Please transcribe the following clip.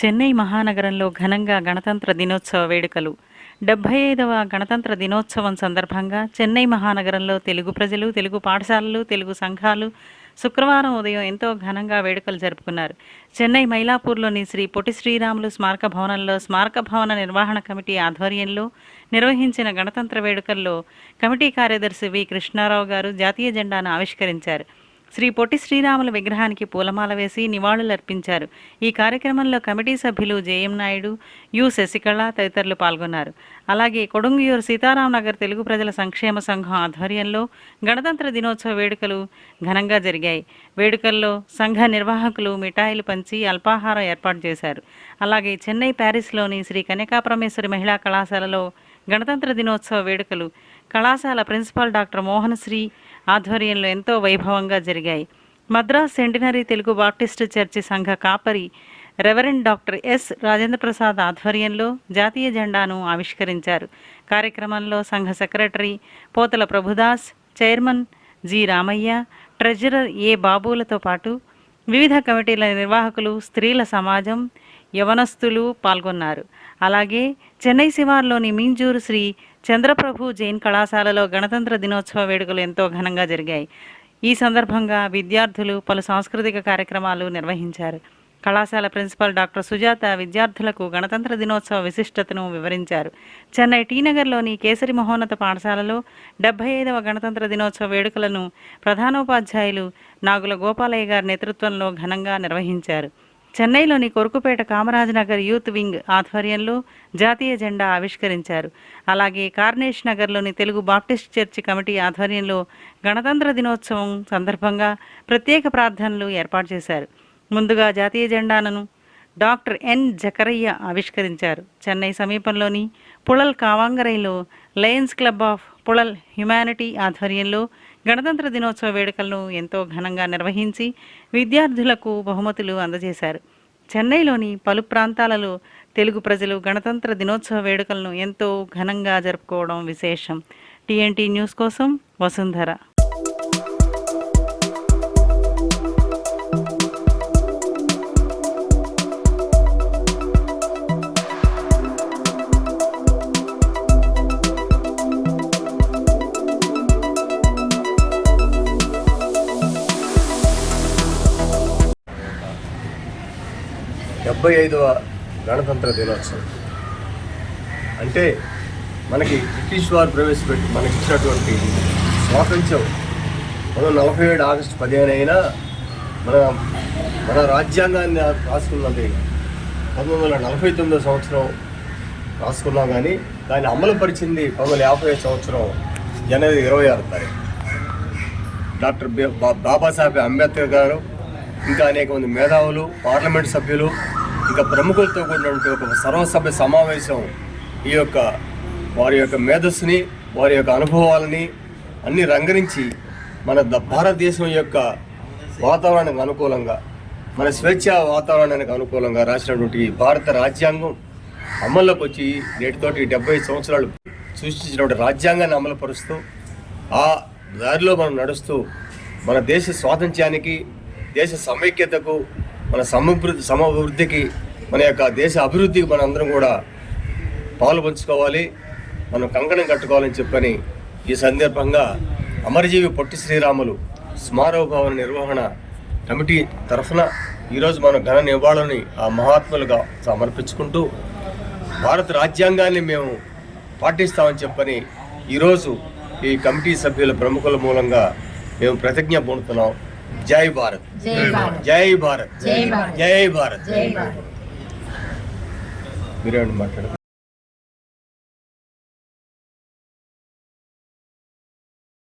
చెన్నై మహానగరంలో ఘనంగా గణతంత్ర దినోత్సవ వేడుకలు. డెబ్బై ఐదవ గణతంత్ర దినోత్సవం సందర్భంగా చెన్నై మహానగరంలో తెలుగు ప్రజలు తెలుగు పాఠశాలలు తెలుగు సంఘాలు శుక్రవారం ఉదయం ఎంతో ఘనంగా వేడుకలు జరుపుకున్నారు. చెన్నై మైలాపూర్లోని శ్రీ పొట్టి శ్రీరాములు స్మారక భవనంలో స్మారక భవన నిర్వహణ కమిటీ ఆధ్వర్యంలో నిర్వహించిన గణతంత్ర వేడుకల్లో కమిటీ కార్యదర్శి వి కృష్ణారావు గారు జాతీయ జెండాను ఆవిష్కరించారు. శ్రీ పొట్టి శ్రీరాముల విగ్రహానికి పూలమాల వేసి నివాళులర్పించారు. ఈ కార్యక్రమంలో కమిటీ సభ్యులు జేఎం నాయుడు యు శశికళ తదితరులు పాల్గొన్నారు. అలాగే కొడుంగియూరు సీతారాం నగర్ తెలుగు ప్రజల సంక్షేమ సంఘం ఆధ్వర్యంలో గణతంత్ర దినోత్సవ వేడుకలు ఘనంగా జరిగాయి. వేడుకల్లో సంఘ నిర్వాహకులు మిఠాయిలు పంచి అల్పాహారం ఏర్పాటు చేశారు. అలాగే చెన్నై ప్యారిస్లోని శ్రీ కన్యకాపరమేశ్వరి మహిళా కళాశాలలో గణతంత్ర దినోత్సవ వేడుకలు. కళాశాల ప్రిన్సిపాల్ డాక్టర్ మోహనశ్రీ ఆధ్వర్యంలో ఎంతో వైభవంగా జరిగాయి. Madras centenary Telugu baptist church సంఘ కాపరి reverend doctor S Rajendra Prasad ఆధ్వర్యంలో జాతీయ జెండాను ఆవిష్కరించారు. కార్యక్రమంలో సంఘ secretary Potala Prabhudas chairman G Ramayya treasurer A బాబులతో పాటు వివిధ కమిటీల నిర్వాహకులు స్త్రీల సమాజం యవనస్తులు పాల్గొన్నారు. అలాగే చెన్నై శివార్లోని మింజూరు శ్రీ చంద్రప్రభు జైన్ కళాశాలలో గణతంత్ర దినోత్సవ వేడుకలు ఎంతో ఘనంగా జరిగాయి. ఈ సందర్భంగా విద్యార్థులు పలు సాంస్కృతిక కార్యక్రమాలు నిర్వహించారు. కళాశాల ప్రిన్సిపల్ డాక్టర్ సుజాత విద్యార్థులకు గణతంత్ర దినోత్సవ విశిష్టతను వివరించారు. చెన్నై టీనగర్లోని కేసరి మహోన్నత పాఠశాలలో డెబ్బై ఐదవ గణతంత్ర దినోత్సవ వేడుకలను ప్రధానోపాధ్యాయులు నాగుల గోపాలయ్య గారి నేతృత్వంలో ఘనంగా నిర్వహించారు. చెన్నైలోని కొరుకుపేట కామరాజ్నగర్ యూత్ వింగ్ ఆధ్వర్యంలో జాతీయ జెండా ఆవిష్కరించారు. అలాగే కార్నేష్ నగర్లోని తెలుగు బాప్టిస్ట్ చర్చి కమిటీ ఆధ్వర్యంలో గణతంత్ర దినోత్సవం సందర్భంగా ప్రత్యేక ప్రార్థనలు ఏర్పాటు చేశారు. ముందుగా జాతీయ జెండాను డాక్టర్ ఎన్ జకరయ్య ఆవిష్కరించారు. చెన్నై సమీపంలోని Puzhal కావాంగరైలో lions club of Puzhal humanity ఆధ్వర్యంలో గణతంత్ర దినోత్సవ వేడుకలను ఎంతో ఘనంగా నిర్వహించి విద్యార్థులకు బహుమతులు అందజేశారు. చెన్నైలోని పలు ప్రాంతాలలో తెలుగు ప్రజలు గణతంత్ర దినోత్సవ వేడుకలను ఎంతో ఘనంగా జరుపుకోవడం విశేషం. టీఎన్టీ న్యూస్ కోసం వసుంధర. డెబ్బై ఐదవ గణతంత్ర దినోత్సవం. అంటే మనకి బ్రిటిష్ వారు ప్రవేశపెట్టి మనకి ఇచ్చినటువంటి స్వాతంత్రం మనం నలభై ఏడు ఆగస్టు పదిహేను అయినా మన మన రాజ్యాంగాన్ని రాసుకున్నది పంతొమ్మిది వందల నలభై తొమ్మిదో సంవత్సరం రాసుకున్నాం కానీ దాన్ని అమలు పరిచింది పంతొమ్మిది వందల యాభై సంవత్సరం జనవరి ఇరవై ఆరు తారీఖు. డాక్టర్ బా- బాబాసాహెబ్ అంబేద్కర్ గారు ఇంకా అనేక మంది మేధావులు పార్లమెంట్ సభ్యులు ఇంకా ప్రముఖులతో కూడినటువంటి ఒక సర్వసభ్య సమావేశం ఈ యొక్క వారి యొక్క మేధస్సుని వారి యొక్క అనుభవాలని అన్ని రంగరించి మన ద- భారతదేశం యొక్క వాతావరణానికి అనుకూలంగా మన స్వేచ్ఛ వాతావరణానికి అనుకూలంగా రాసినటువంటి ఈ భారత రాజ్యాంగం అమల్లోకి వచ్చి నేటితోటి డెబ్బై సంవత్సరాలు సృష్టించినటువంటి రాజ్యాంగాన్ని అమలుపరుస్తూ ఆ దారిలో మనం నడుస్తూ మన దేశ స్వాతంత్ర్యానికి దేశ సమైక్యతకు మన సమృద్ధి సమభివృద్ధికి మన యొక్క దేశ అభివృద్ధికి మన అందరం కూడా పాలు పంచుకోవాలి. మనం కంకణం కట్టుకోవాలని చెప్పని ఈ సందర్భంగా అమరజీవి పొట్టి శ్రీరాములు స్మారక భవన నిర్వహణ కమిటీ తరఫున ఈరోజు మనం ఘన నివాళులని ఆ మహాత్ములుగా సమర్పించుకుంటూ భారత రాజ్యాంగాన్ని మేము పాటిస్తామని చెప్పని ఈరోజు ఈ కమిటీ సభ్యుల ప్రముఖుల మూలంగా మేము ప్రతిజ్ఞ పొందుతున్నాం జై భారత్. జై భారత్. జై భారత్. మీరేమండి మాట్లాడారు